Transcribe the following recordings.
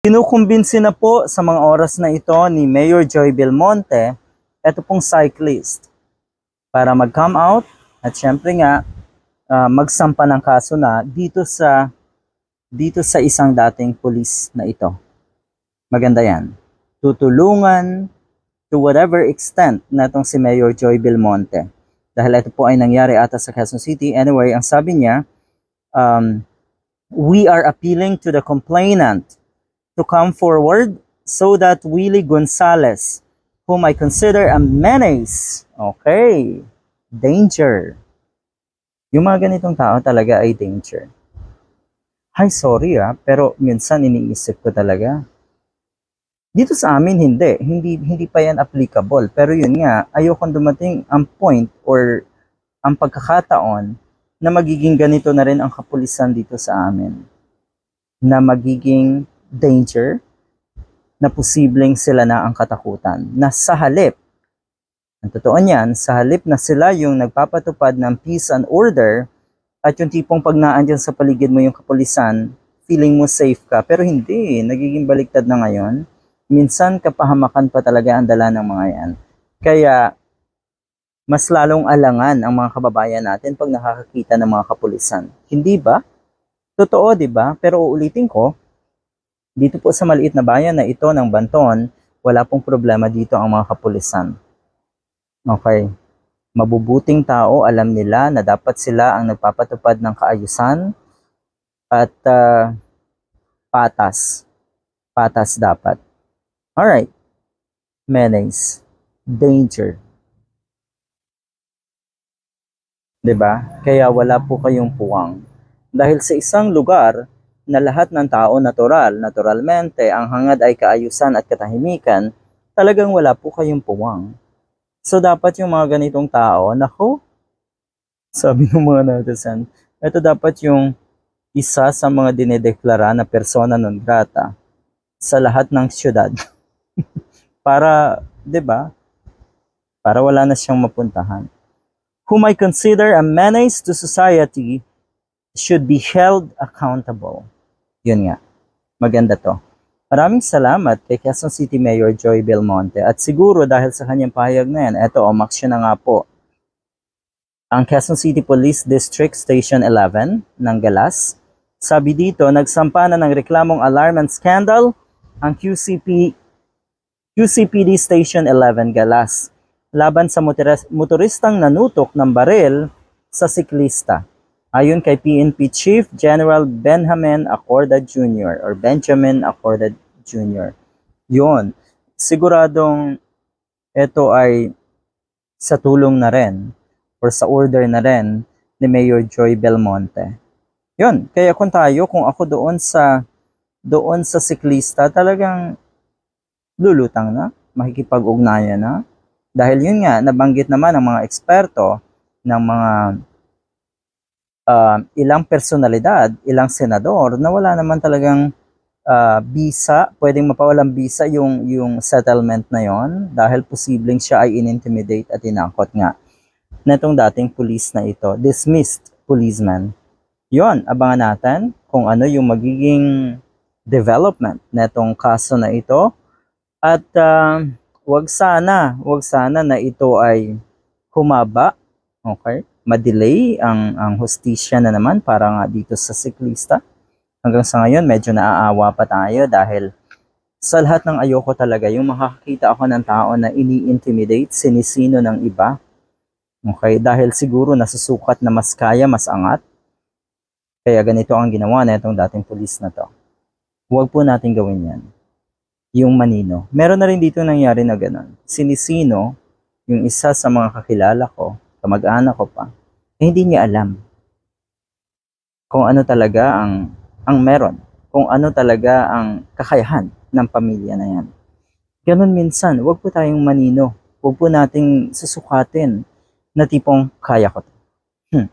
Kinukumbinsi na po sa mga oras na ito ni Mayor Joy Belmonte, eto pong cyclist, para mag-come out at syempre nga, ah, magsampa ng kaso na dito sa dito sa isang dating pulis na ito. Maganda yan. Tutulungan to whatever extent na itong si Mayor Joy Belmonte. Dahil ito po ay nangyari ata sa Quezon City. Anyway, ang sabi niya, um, we are appealing to the complainant to come forward so that Willie Gonzalez, whom I consider a menace, okay, danger. Yung mga ganitong tao talaga ay danger. Hi, sorry ah, pero minsan iniisip ko talaga. Dito sa amin hindi, hindi hindi pa yan applicable. Pero yun nga, ayokong dumating ang point or ang pagkakataon na magiging ganito na rin ang kapulisan dito sa amin. Na magiging danger, na posibleng sila na ang katakutan. Na sa halip, ang totoo niyan, sa halip na sila yung nagpapatupad ng peace and order, at yung tipong pag naandyan sa paligid mo yung kapulisan, feeling mo safe ka. Pero hindi, nagiging baliktad na ngayon. Minsan kapahamakan pa talaga ang dala ng mga yan. Kaya, mas lalong alangan ang mga kababayan natin pag nakakakita ng mga kapulisan. Hindi ba? Totoo, di ba? Pero uulitin ko, dito po sa maliit na bayan na ito ng Banton, wala pong problema dito ang mga kapulisan. Okay. Mabubuting tao, alam nila na dapat sila ang nagpapatupad ng kaayusan at ah, patas. Patas dapat. Alright. Menace. Danger. 'Di ba? Kaya wala po kayong puwang. Dahil sa isang lugar na lahat ng tao natural, naturalmente, ang hangad ay kaayusan at katahimikan, talagang wala po kayong puwang. So dapat yung mga ganitong tao, nako, sabi ng mga netizen, ito dapat yung isa sa mga dinedeklara na persona non grata sa lahat ng syudad. Para, 'di ba? Para wala na siyang mapuntahan. Whom I consider a menace to society should be held accountable. Yun nga. Maganda to. Maraming salamat kay Quezon City Mayor Joy Belmonte at siguro dahil sa kanyang pahayag na yan, eto, umaksyon na nga po ang Quezon City Police District Station 11 ng Galas. Sabi dito, nagsampa na ng reklamong alarm and scandal ang QCP QCPD Station 11 Galas laban sa motoris- motoristang nanutok ng baril sa siklista. Ayon kay PNP Chief General Benjamin Acorda Jr. or Benjamin Acorda Jr. Yun, siguradong ito ay sa tulong na rin or sa order na rin ni Mayor Joy Belmonte. Yun, kaya kung tayo, kung ako doon sa doon sa siklista, talagang lulutang na, makikipag-ugnayan na. Dahil yun nga, nabanggit naman ng mga eksperto ng mga uh, ilang personalidad, ilang senador na wala naman talagang uh, bisa, pwedeng mapawalang bisa yung, yung settlement na yon dahil posibleng siya ay in-intimidate at inangkot nga netong dating police na ito, dismissed policeman. Yon, abangan natin kung ano yung magiging development netong kaso na ito at uh, wag sana, wag sana na ito ay humaba, okay? madelay ang ang hostisya na naman para nga dito sa siklista. Hanggang sa ngayon, medyo naaawa pa tayo dahil sa lahat ng ayoko talaga, yung makakita ako ng tao na ini-intimidate, sinisino ng iba. Okay, dahil siguro nasusukat na mas kaya, mas angat. Kaya ganito ang ginawa na itong dating pulis na to. Huwag po natin gawin yan. Yung manino. Meron na rin dito nangyari na ganun. Sinisino, yung isa sa mga kakilala ko, kamag-anak ko pa, eh, hindi niya alam kung ano talaga ang ang meron, kung ano talaga ang kakayahan ng pamilya na yan. Ganon minsan, wag po tayong manino, wag po nating susukatin na tipong kaya ko to. Hmm.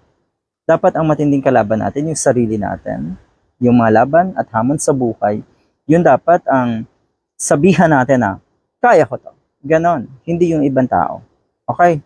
Dapat ang matinding kalaban natin yung sarili natin, yung mga laban at hamon sa buhay, yun dapat ang sabihan natin na kaya ko to. Ganon, hindi yung ibang tao. Okay?